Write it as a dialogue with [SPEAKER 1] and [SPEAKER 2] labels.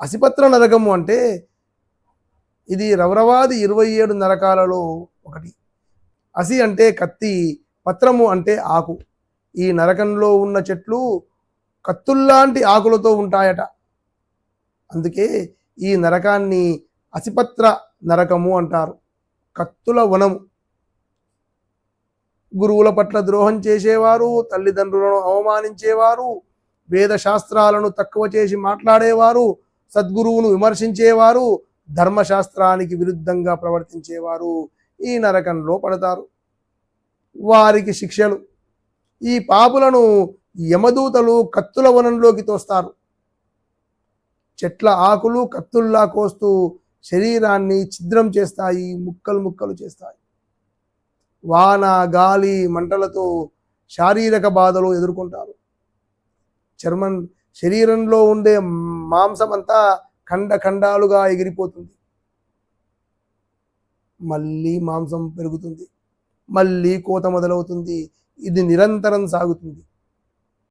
[SPEAKER 1] అసిపత్ర నరకము అంటే ఇది రవరవాది ఇరవై ఏడు నరకాలలో ఒకటి. అసి అంటే కత్తి పత్రము అంటే ఆకు. ఈ నరకంలో ఉన్న చెట్లు కత్తుల్లాంటి ఆకులతో ఉంటాయట. అందుకే ఈ నరకాన్ని అసిపత్ర నరకము అంటారు. కత్తుల వనము. గురువుల పట్ల ద్రోహం చేసేవారు తల్లిదండ్రులను అవమానించేవారు వేద శాస్త్రాలను తక్కువ చేసి మాట్లాడేవారు సద్గురువును విమర్శించేవారు ధర్మశాస్త్రానికి విరుద్ధంగా ప్రవర్తించేవారు ఈ నరకంలో పడతారు. వారికి శిక్షలు. ఈ పాపులను యమదూతలు కత్తుల వనంలోకి తోస్తారు. చెట్ల ఆకులు కత్తుల్లా కోస్తూ శరీరాన్ని ఛిద్రం చేస్తాయి ముక్కలు ముక్కలు చేస్తాయి. వాన గాలి మంటలతో శారీరక బాధలు ఎదుర్కొంటారు. చర్మం శరీరంలో ఉండే మాంసం అంతా ఖండ ఖండాలుగా ఎగిరిపోతుంది. మళ్ళీ మాంసం పెరుగుతుంది. మళ్ళీ కోత మొదలవుతుంది. ఇది నిరంతరం సాగుతుంది.